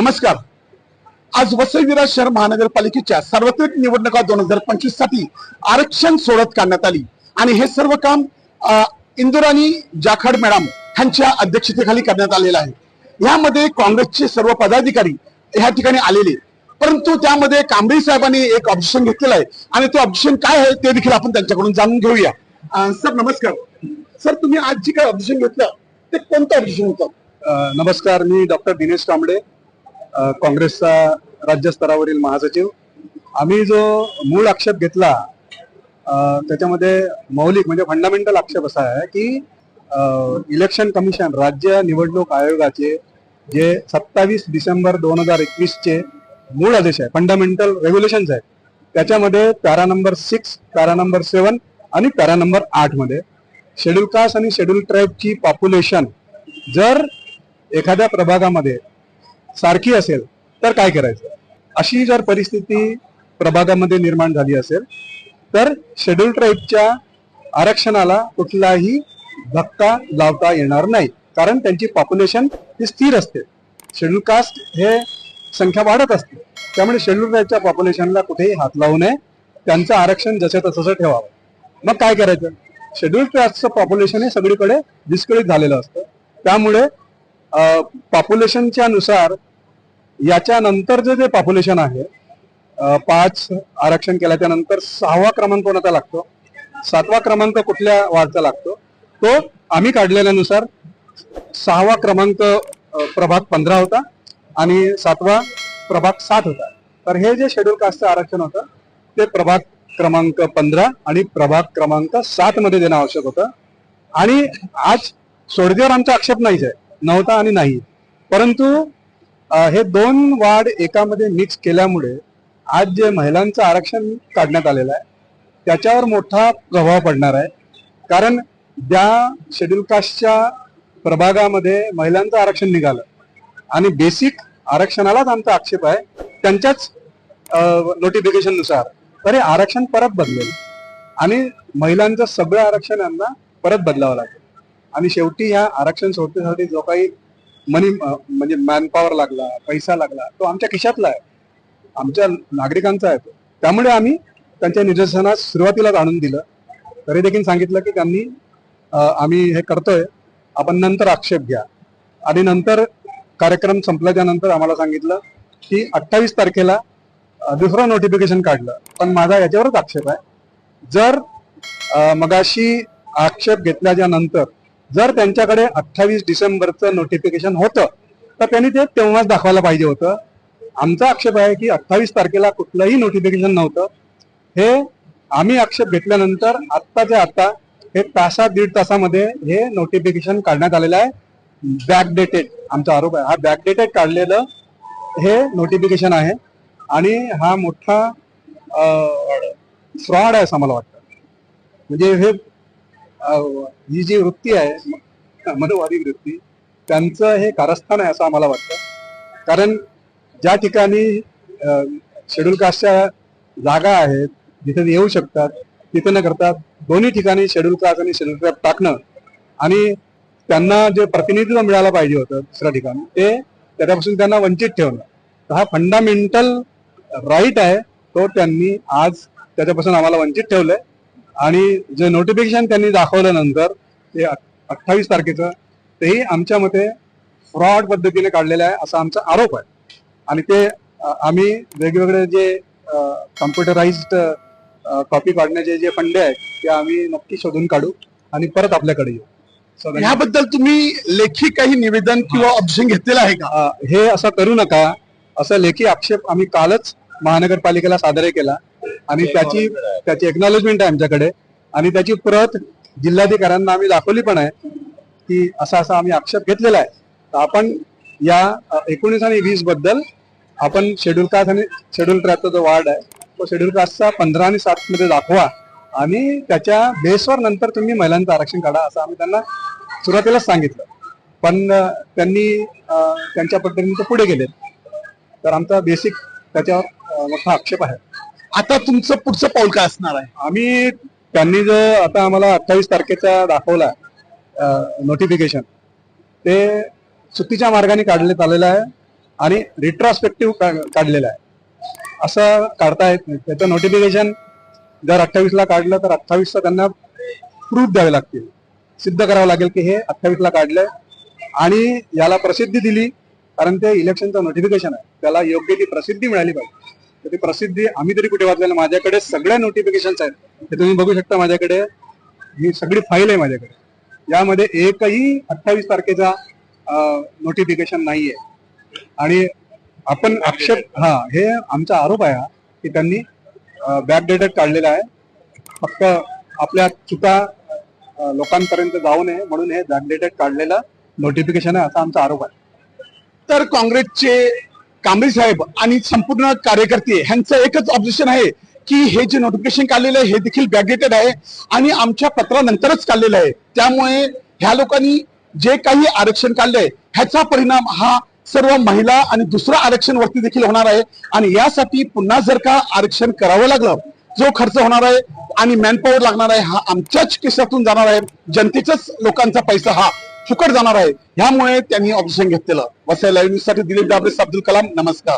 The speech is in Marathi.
नमस्कार. आज वसई विरार शहर महानगरपालिकेच्या सार्वत्रिक निवडणुका दोन हजार पंचवीससाठी आरक्षण सोडत काढण्यात आली. आणि हे सर्व काम इंदुराणी जाखड मॅडम यांच्या अध्यक्षतेखाली करण्यात आलेलं आहे. यामध्ये काँग्रेसचे सर्व पदाधिकारी ह्या ठिकाणी आलेले. परंतु त्यामध्ये कांबळी साहेबांनी एक ऑब्जेक्शन घेतलेलं आहे. आणि ते ऑब्जेक्शन काय आहे ते देखील आपण त्यांच्याकडून जाणून घेऊया. सर नमस्कार. सर तुम्ही आज जे काय ऑब्जेक्शन घेतलं ते कोणतं ऑब्जेक्शन होतं? नमस्कार. मी डॉक्टर दिनेश कांबळे काँग्रेसचा राज्यस्तरावरील महासचिव. आम्ही जो मूळ आक्षेप घेतला त्याच्यामध्ये मौलिक म्हणजे फंडामेंटल आक्षेप असा आहे की इलेक्शन कमिशन राज्य निवडणूक आयोगाचे जे सत्तावीस डिसेंबर दोन हजार एकवीसचे मूळ आदेश आहे फंडामेंटल रेग्युलेशन्स आहेत त्याच्यामध्ये para number six para number seven आणि पॅरा नंबर आठमध्ये शेड्यूल कास्ट आणि शेड्यूल ट्राईबची पॉप्युलेशन जर एखाद्या प्रभागामध्ये सारखी असेल तर काय करायचं? अशी जर परिस्थिती प्रभागामध्ये निर्माण झाली असेल तर शेड्यूल ट्राईबच्या आरक्षणाला कुठलाही धक्का लावता येणार नाही. कारण त्यांची पॉप्युलेशन ही स्थिर असते. शेड्यूल कास्ट हे संख्या वाढत असते. त्यामुळे शेड्यूल ट्राईबच्या पॉप्युलेशनला कुठेही हात लावू नये. त्यांचं आरक्षण जसं तसं ठेवावं. मग काय करायचं? शेड्यूल कास्टचं पॉप्युलेशन हे सगळीकडे विस्कळीत झालेलं असतं. त्यामुळे पॉप्युलेशनच्या नुसार याच्यानंतरचं जे पॉप्युलेशन आहे पाच आरक्षण केल्याच्यानंतर सहावा क्रमांक कोणाचा लागतो? सातवा क्रमांक कुठल्या वार्डचा लागतो? तो आम्ही काढलेल्यानुसार सहावा क्रमांक प्रभाग पंधरा होता आणि सातवा प्रभाग सात होता. तर हे जे शेड्यूल कास्टचं आरक्षण होतं ते प्रभाग क्रमांक पंधरा आणि प्रभाग क्रमांक सात मध्ये देणं आवश्यक होतं. आणि आज सोडदेवर आमचा आक्षेप नाहीच आहे. नव्हता आणि नाही. परंतु हे दोन वार्ड एकामध्ये मिक्स केल्यामुळे आज जे महिलांचं आरक्षण काढण्यात आलेलं आहे त्याच्यावर मोठा प्रभाव पडणार आहे. कारण ज्या शेड्यूल कास्टच्या प्रभागामध्ये महिलांचं आरक्षण निघालं आणि बेसिक आरक्षणालाच आमचा आक्षेप आहे त्यांच्याच नोटिफिकेशननुसार तर हे आरक्षण परत बदलेल आणि महिलांचं सगळं आरक्षण यांना परत बदलावं लागेल. आणि शेवटी ह्या आरक्षण सोडण्यासाठी जो काही मनी म्हणजे मॅनपॉवर लागला पैसा लागला तो आमच्या खिशातला आहे. आमच्या नागरिकांचा आहे तो. त्यामुळे आम्ही त्यांच्या निदर्शनास सुरुवातीलाच आणून दिलं. तरी देखील सांगितलं की त्यांनी आम्ही हे करतोय. आपण नंतर आक्षेप घ्या. आणि नंतर कार्यक्रम संपल्याच्या नंतर आम्हाला सांगितलं की अठ्ठावीस तारखेला दुसरं नोटिफिकेशन काढलं. पण माझा याच्यावरच आक्षेप आहे. जर मगाशी आक्षेप घेतल्याच्या नंतर जर त्यांच्याकडे अठ्ठावीस डिसेंबरचं नोटिफिकेशन होतं तर त्यांनी ते तेव्हाच दाखवायला पाहिजे होतं. आमचा आक्षेप आहे की अठ्ठावीस तारखेला कुठलंही नोटिफिकेशन नव्हतं. हे आम्ही आक्षेप घेतल्यानंतर आत्ताच्या आत्ता हे तासा दीड तासामध्ये हे नोटिफिकेशन काढण्यात आलेलं आहे. बॅकडेटेड आमचा आरोप आहे. हा बॅकडेटेड काढलेलं हे नोटिफिकेशन आहे. आणि हा मोठा फ्रॉड आहे असं मला वाटतं. म्हणजे हे ही जी वृत्ती आहे मनोवादी वृत्ती त्यांचं हे कारस्थान आहे असं आम्हाला वाटतं. कारण ज्या ठिकाणी शेड्यूल कास्टच्या जागा आहेत जिथे ते येऊ शकतात तिथे न करतात दोन्ही ठिकाणी शेड्यूल कास्ट आणि शेड्यूल ट्रॅप टाकणं आणि त्यांना जे प्रतिनिधित्व मिळायला पाहिजे होतं दुसऱ्या ठिकाणी ते त्याच्यापासून त्यांना वंचित ठेवणं. तर हा फंडामेंटल राईट आहे तो त्यांनी आज त्याच्यापासून आम्हाला वंचित ठेवलंय. आणि जे नोटिफिकेशन त्यांनी दाखवलं नंतर ते अठ्ठावीस तारखेचं तेही आमच्या मते फ्रॉड पद्धतीने काढलेलं आहे असा आमचा आरोप आहे. आणि ते आम्ही वेगवेगळे जे कम्प्युटराइज्ड कॉपी काढण्याचे जे फंडे आहेत ते आम्ही नक्की शोधून काढू आणि परत आपल्याकडे येऊ. याबद्दल तुम्ही लेखी काही निवेदन किंवा ऑब्जेक्शन घेतलेलं आहे का? हे असं करू नका. असं लेखी आक्षेप आम्ही कालच महानगरपालिकेला सादर केला. आणि त्याची त्याची एक्नॉलेजमेंट आहे आमच्याकडे. आणि त्याची प्रत जिल्हाधिकाऱ्यांना आम्ही दाखवली पण आहे. की असा असा आम्ही आक्षेप घेतलेला आहे. तर आपण या एकोणीस आणि वीसबद्दल आपण शेड्यूल कास्ट आणि शेड्यूल ट्रॅपचा जो वार्ड आहे तो शेड्यूल कास्टचा पंधरा आणि सात मध्ये दाखवा. आणि त्याच्या बेसवर नंतर तुम्ही महिलांचं आरक्षण काढा असं आम्ही त्यांना सुरुवातीलाच सांगितलं. पण त्यांनी त्यांच्या पद्धतीने ते पुढे गेलेत. तर आमचा बेसिक त्याच्यावर मोठा आक्षेप आहे. आता तुमचं पुढचं पाऊल काय असणार आहे? आम्ही त्यांनी जो आता आम्हाला अठ्ठावीस तारखेचा दाखवला नोटिफिकेशन ते चुकीच्या मार्गाने काढण्यात आलेलं आहे आणि रिट्रॉस्पेक्टिव्ह काढलेलं आहे. असं काढता येत नाही. त्याचं नोटिफिकेशन जर अठ्ठावीसला काढलं तर अठ्ठावीसला त्यांना प्रूफ द्यावे लागतील. सिद्ध करावं लागेल की हे अठ्ठावीसला काढलं काढलंय आणि याला प्रसिद्धी दिली कारण ते इलेक्शनचं नोटिफिकेशन आहे. त्याला योग्य ती प्रसिद्धी मिळाली पाहिजे. तर ती प्रसिद्धी आम्ही तरी कुठे वाचलेलं माझ्याकडे सगळ्या नोटिफिकेशन आहेत. ते तुम्ही बघू शकता माझ्याकडे. ही सगळी फाईल आहे माझ्याकडे. यामध्ये एकही अठ्ठावीस तारखेचा नोटिफिकेशन नाहीये. आणि आपण आक्षेप हा हे आमचा आरोप आहे हा, की त्यांनी बॅक डेटेड काढलेला आहे. फक्त आपल्या चुका लोकांपर्यंत जाऊ नये म्हणून हे बॅक डेटेड काढलेलं नोटिफिकेशन आहे असा आमचा आरोप आहे. तर काँग्रेसचे कांबळे साहेब आणि संपूर्ण कार्यकर्ते ह्यांचं एकच ऑब्जेक्शन आहे की हे जे नोटिफिकेशन काढलेलं आहे हे देखील बॅकडेटेड आहे आणि आमच्या पत्रानंतरच काढलेलं आहे. त्यामुळे ह्या लोकांनी जे काही आरक्षण काढलंय ह्याचा परिणाम हा सर्व महिला आणि दुसरं आरक्षण वरती देखील होणार आहे आणि यासाठी पुन्हा जर का आरक्षण करावं लागलं जो खर्च होणार आहे आणि मॅनपॉवर लागणार आहे हा आमच्याच केसातून जाणार आहे. जनतेचाच लोकांचा पैसा हा फुकट जाणार आहे. ह्यामुळे त्यांनी ऑब्जेक्शन घेतलेलं. वसई लाईव्ह न्यूजसाठी दिलीप डाबरे अब्दुल कलाम नमस्कार.